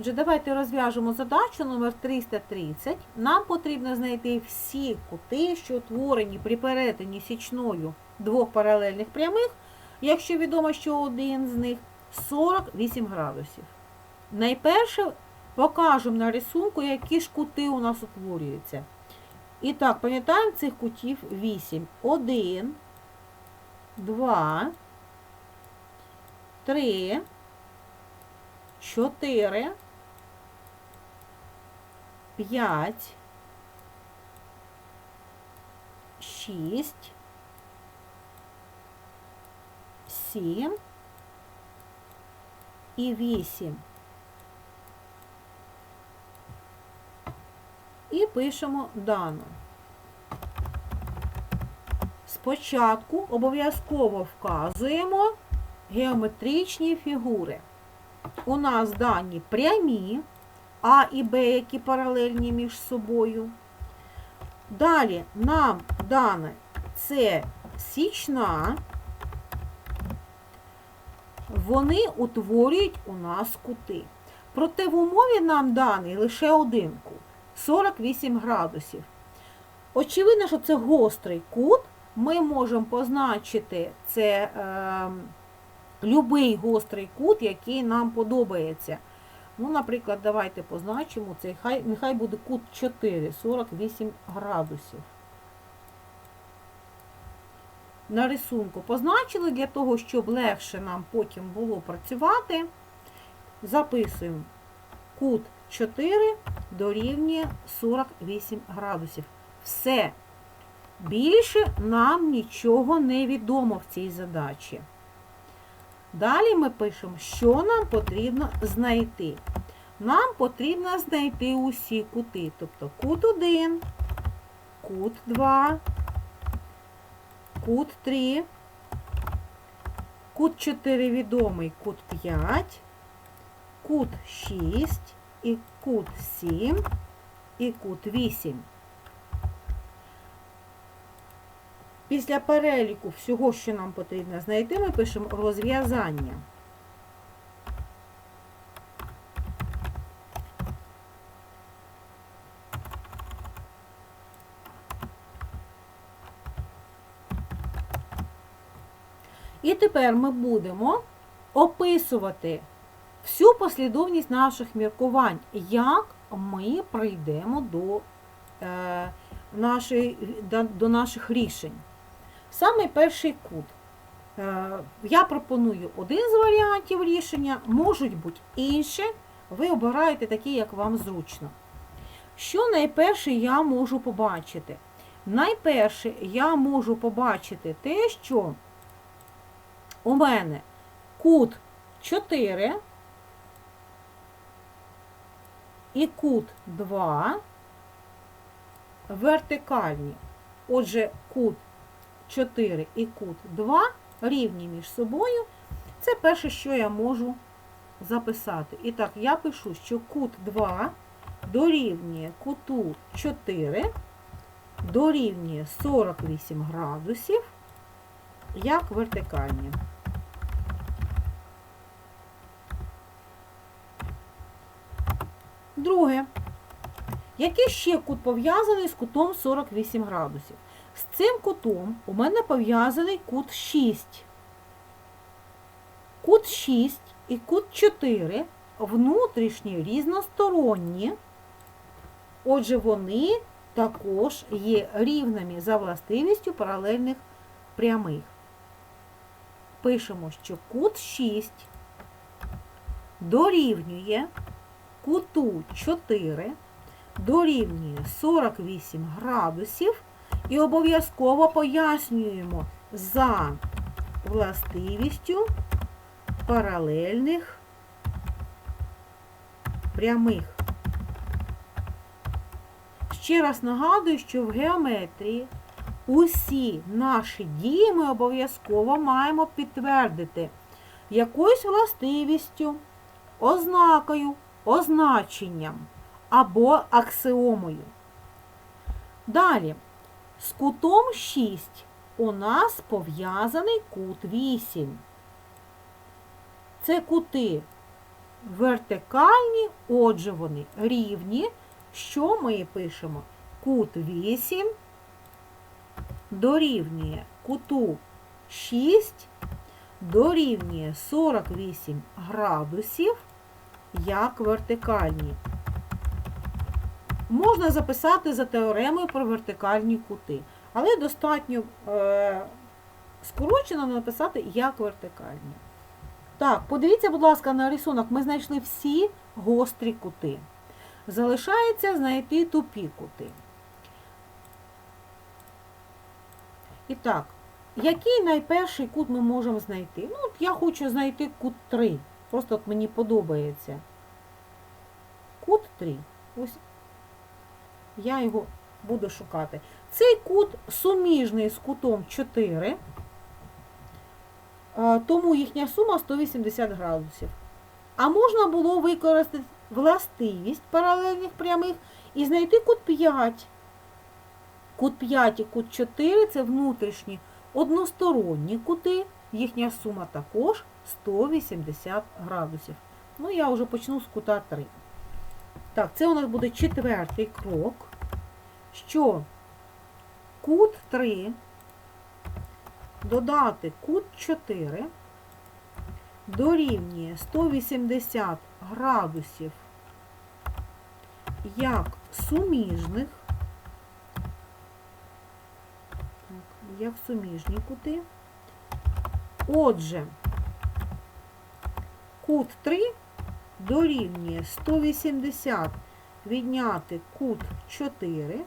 Отже, давайте розв'яжемо задачу номер 330. Нам потрібно знайти всі кути, що утворені при перетині січною двох паралельних прямих, якщо відомо, що один з них 48 градусів. Найперше покажемо на рисунку, які ж кути у нас утворюються. І так, пам'ятаємо цих кутів 8. 1, 2, 3, 4, 5, 6, 7 і 8. І пишемо дано. Спочатку обов'язково вказуємо геометричні фігури. У нас дані прямі, А і Б, які паралельні між собою. Далі нам дане це січна, вони утворюють у нас кути. Проте в умові нам даний лише один кут 48 градусів. Очевидно, що це гострий кут. Ми можемо позначити це е, любий гострий кут, який нам подобається. Ну, наприклад, давайте позначимо цей, хай, нехай буде кут 4, 48 градусів. На рисунку позначили для того, щоб легше нам потім було працювати. Записуємо кут 4 дорівнює 48 градусів. Все. Більше нам нічого не відомо в цій задачі. Далі ми пишемо, що нам потрібно знайти. Нам потрібно знайти усі кути. Тобто кут 1, кут 2, кут 3, кут 4 відомий, кут 5, кут 6 і кут 7 і кут 8. Після переліку всього, що нам потрібно знайти, ми пишемо розв'язання. І тепер ми будемо описувати всю послідовність наших міркувань, як ми прийдемо до, е, нашої, до, наших рішень. Саме перший кут. Е, Я пропоную один з варіантів рішення, можуть бути інші. Ви обираєте такі, як вам зручно. Що найперше я можу побачити? Найперше я можу побачити те, що у мене кут 4 і кут 2 вертикальні. Отже, кут 4 і кут 2 рівні між собою. Це перше, що я можу записати. І так, я пишу, що кут 2 дорівнює куту 4, дорівнює 48 градусів, як вертикальні. Друге. Який ще кут пов'язаний з кутом 48 градусів? З цим кутом у мене пов'язаний кут 6. Кут 6 і кут 4 внутрішні різносторонні. Отже, вони також є рівними за властивістю паралельних прямих. Пишемо, що кут 6 дорівнює куту 4 дорівнює 48 градусів і обов'язково пояснюємо за властивістю паралельних прямих. Ще раз нагадую, що в геометрії усі наші дії ми обов'язково маємо підтвердити якоюсь властивістю, ознакою, означенням або аксіомою. Далі, з кутом 6 у нас пов'язаний кут 8. Це кути вертикальні, отже, вони рівні. Що ми пишемо? Кут 8 дорівнює куту 6, дорівнює 48 градусів, як вертикальні. Можна записати за теоремою про вертикальні кути, але достатньо е, скорочено написати як вертикальні. Так, подивіться, будь ласка, на рисунок. Ми знайшли всі гострі кути. Залишається знайти тупі кути. І так, який найперший кут ми можемо знайти? Ну, от я хочу знайти кут 3. Просто от мені подобається. Кут 3. Ось я його буду шукати. Цей кут суміжний з кутом 4, е, тому їхня сума 180 градусів. А можна було використати властивість паралельних прямих і знайти кут 5. Кут 5 і кут 4 це внутрішні односторонні кути, їхня сума також 180 градусів. Ну, я вже почну з кута 3. Так, це у нас буде четвертий крок, що? Кут 3 додати кут 4 дорівнює 180 градусів як суміжних, як суміжні кути. Отже, кут 3 дорівнює 180 відняти кут 4,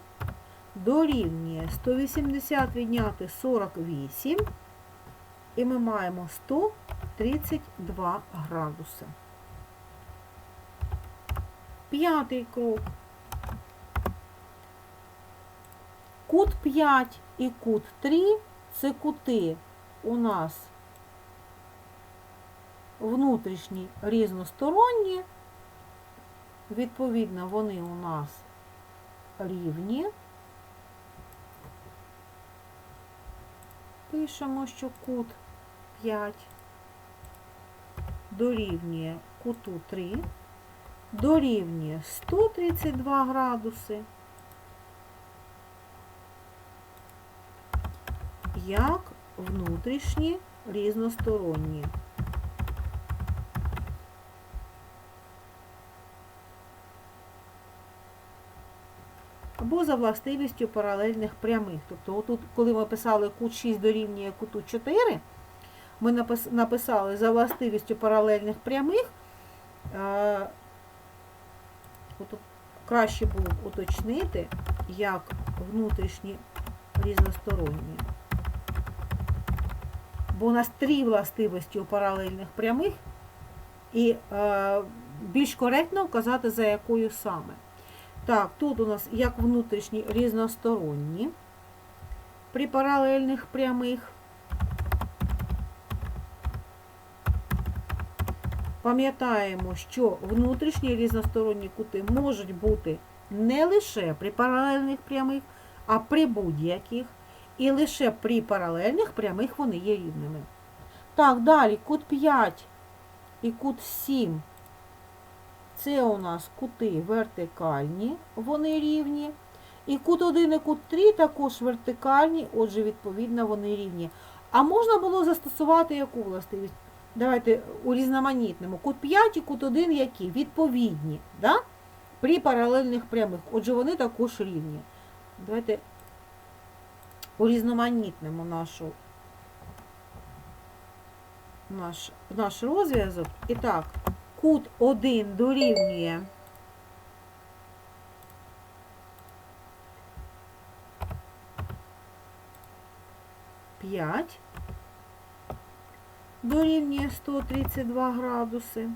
дорівнює 180 відняти 48, і ми маємо 132 градуси. П'ятий крок. Кут 5 і кут 3 це кути у нас внутрішні різносторонні, відповідно, вони у нас рівні. Пишемо, що кут 5 дорівнює куту 3, дорівнює 132 градуси, як внутрішні різносторонні. Або за властивістю паралельних прямих. Тобто, отут, коли ми писали кут 6 дорівнює куту 4, ми написали за властивістю паралельних прямих. Е, краще було б уточнити, як внутрішні різносторонні. Бо у нас три властивості у паралельних прямих, і е, більш коректно вказати, за якою саме. Так, тут у нас як внутрішні різносторонні при паралельних прямих. Пам'ятаємо, що внутрішні різносторонні кути можуть бути не лише при паралельних прямих, а при будь-яких. І лише при паралельних прямих вони є рівними. Так, далі кут 5 і кут 7. Це у нас кути вертикальні, вони рівні. І кут 1 і кут 3 також вертикальні, отже, відповідно, вони рівні. А можна було застосувати яку властивість? Давайте у. Кут 5 і кут 1 які? Відповідні. Да? При паралельних прямих. Отже, вони також рівні. Давайте у нашу, наш, наш розв'язок. І так, кут 1 дорівнює п'ять дорівнює 132 градуси.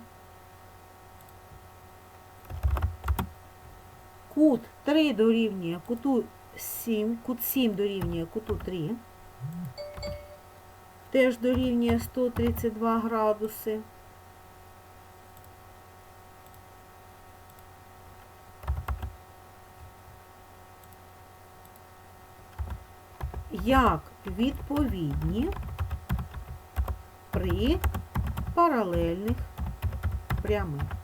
Кут 3 дорівнює куту 7, кут 7 дорівнює куту 3. Теж дорівнює 132 градуси. Як відповідні при паралельних прямим.